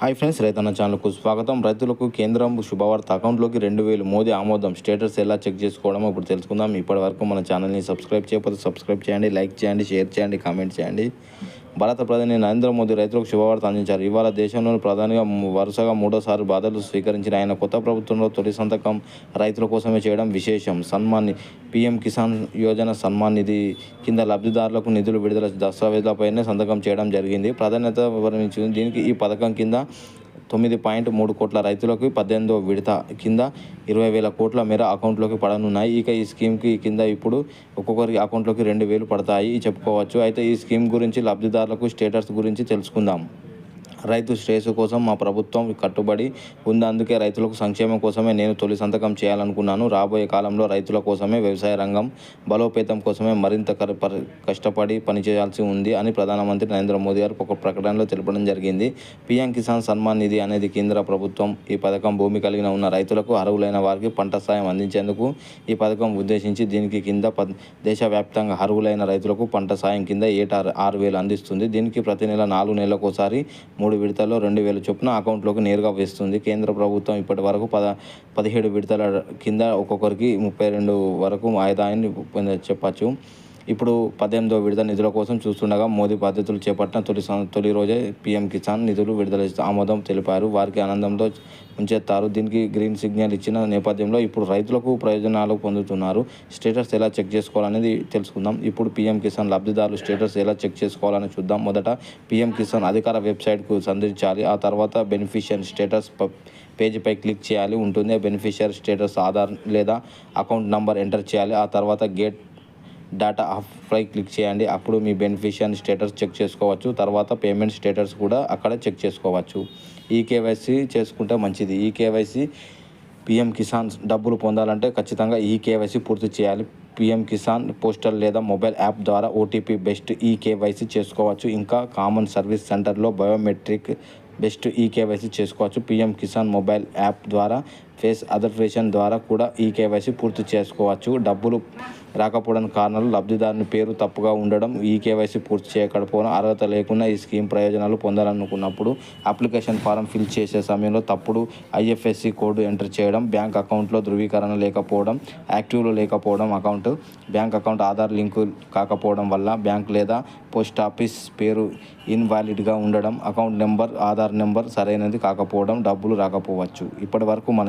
Hi friends రైతన్న ఛానల్కు స్వాగతం. రైతులకు కేంద్రం శుభవార్త. అకౌంట్లోకి రెండు వేలు మోదీ ఆమోదం. స్టేటస్ ఎలా చెక్ చేసుకోవడం ఇప్పుడు తెలుసుకుందాం. ఇప్పటి వరకు మన ఛానల్ని సబ్స్క్రైబ్ చేయకపోతే సబ్స్క్రైబ్ చేయండి లైక్ చేయండి షేర్ చేయండి కామెంట్ చేయండి. భారత ప్రధాని నరేంద్ర మోదీ రైతులకు శుభవార్త అందించారు. ఇవాళ దేశంలోని ప్రధానిగా వరుసగా మూడోసారి బాధలు స్వీకరించిన ఆయన కొత్త ప్రభుత్వంలో తొలి సంతకం రైతుల కోసమే చేయడం విశేషం. సన్మాన్ పీఎం కిసాన్ యోజన సన్మాన్ నిధి కింద లబ్ధిదారులకు నిధులు విడుదల దస్తావేజులపైనే సంతకం చేయడం జరిగింది. ప్రాధాన్యత వివరించింది. దీనికి ఈ పథకం కింద తొమ్మిది పాయింట్ మూడు కోట్ల రైతులకు పద్దెనిమిదో విడత కింద ఇరవై వేల కోట్ల మేర అకౌంట్లోకి పడనున్నాయి. ఇక ఈ స్కీమ్కి కింద ఇప్పుడు ఒక్కొక్కరి అకౌంట్లోకి రెండు వేలు పడతాయి. చెప్పుకోవచ్చు. అయితే ఈ స్కీమ్ గురించి లబ్ధిదారులకు స్టేటస్ గురించి తెలుసుకుందాం. రైతు శ్రేయస్సు కోసం మా ప్రభుత్వం కట్టుబడి ఉంది. అందుకే రైతులకు సంక్షేమం కోసమే నేను తొలి సంతకం చేయాలనుకున్నాను. రాబోయే కాలంలో రైతుల కోసమే వ్యవసాయ రంగం బలోపేతం కోసమే మరింత కష్టపడి పనిచేయాల్సి ఉంది అని ప్రధానమంత్రి నరేంద్ర మోదీ గారు ఒక ప్రకటనలో తెలపడం జరిగింది. పీఎం కిసాన్ సన్మాన్ నిధి అనేది కేంద్ర ప్రభుత్వం ఈ పథకం భూమి కలిగిన ఉన్న రైతులకు అర్హులైన వారికి పంట సాయం అందించేందుకు ఈ పథకం ఉద్దేశించి దీనికి కింద దేశవ్యాప్తంగా అర్హులైన రైతులకు పంట సాయం కింద ఏటా ఆరు వేలు అందిస్తుంది. దీనికి ప్రతి నెల నాలుగు నెలలకోసారి మూడు మూడు విడతల్లో రెండు వేల చొప్పున అకౌంట్లోకి నేరుగా వేస్తుంది. కేంద్ర ప్రభుత్వం ఇప్పటి వరకు పద పదిహేడు విడతల కింద ఒక్కొక్కరికి ముప్పై రెండు వరకు ఆదాయాన్ని పొంద చెప్పచ్చు. ఇప్పుడు పద్దెనిమిదో విడత నిధుల కోసం చూస్తుండగా మోదీ బాధ్యతలు చేపట్టిన తొలి తొలి రోజే పీఎం కిసాన్ నిధులు విడుదల ఆమోదం తెలిపారు. వారికి ఆనందంతో ఉంచేస్తారు దీనికి గ్రీన్ సిగ్నల్ ఇచ్చిన నేపథ్యంలో ఇప్పుడు రైతులకు ప్రయోజనాలు పొందుతున్నారు. స్టేటస్ ఎలా చెక్ చేసుకోవాలనేది తెలుసుకుందాం. ఇప్పుడు పీఎం కిసాన్ లబ్ధిదారులు స్టేటస్ ఎలా చెక్ చేసుకోవాలని చూద్దాం. మొదట పీఎం కిసాన్ అధికార వెబ్సైట్కు సందర్శించాలి ఆ తర్వాత బెనిఫిషియరీ స్టేటస్ పేజీపై క్లిక్ చేయాలి. ఉంటుంది. బెనిఫిషియరీ స్టేటస్ ఆధార్ లేదా అకౌంట్ నంబర్ ఎంటర్ చేయాలి. ఆ తర్వాత గేట్ డేటా ఆఫ్పై క్లిక్ చేయండి. అప్పుడు మీ బెనిఫిషియరీ స్టేటస్ చెక్ చేసుకోవచ్చు. తర్వాత పేమెంట్ స్టేటస్ కూడా అక్కడ చెక్ చేసుకోవచ్చు. ఈ కేవైసీ చేసుకుంటే మంచిది. ఈ కేవైసీ పిఎం కిసాన్ డబ్బులు పొందాలంటే ఖచ్చితంగా ఈ కేవైసీ పూర్తి చేయాలి. పిఎం కిసాన్ పోస్టల్ లేదా మొబైల్ యాప్ ద్వారా ఓటీపీ బెస్ట్ ఈ కేవైసీ చేసుకోవచ్చు. ఇంకా కామన్ సర్వీస్ సెంటర్లో బయోమెట్రిక్ బెస్ట్ ఈ కేవైసీ చేసుకోవచ్చు. పిఎం కిసాన్ మొబైల్ యాప్ ద్వారా ఫేస్ అథెంటికేషన్ ద్వారా కూడా ఈ కేవైసీ పూర్తి చేసుకోవచ్చు. డబ్బులు రాకపోవడానికి కారణాలు లబ్ధిదారుని పేరు తప్పుగా ఉండడం ఈ కేవైసీ పూర్తి చేయకపోవడం అర్హత లేకుండా ఈ స్కీమ్ ప్రయోజనాలు పొందాలనుకున్నప్పుడు అప్లికేషన్ ఫారం ఫిల్ చేసే సమయంలో తప్పుడు ఐఎఫ్ఎస్సి కోడ్ ఎంటర్ చేయడం బ్యాంక్ అకౌంట్లో ధృవీకరణ లేకపోవడం యాక్టివ్లో లేకపోవడం account bank account Aadhaar link కాకపోవడం వల్ల బ్యాంక్ లేదా పోస్ట్ ఆఫీస్ పేరు ఇన్వాలిడ్గా ఉండడం అకౌంట్ నెంబర్ ఆధార్ నెంబర్ సరైనది కాకపోవడం డబ్బులు రాకపోవచ్చు. ఇప్పటి వరకు మన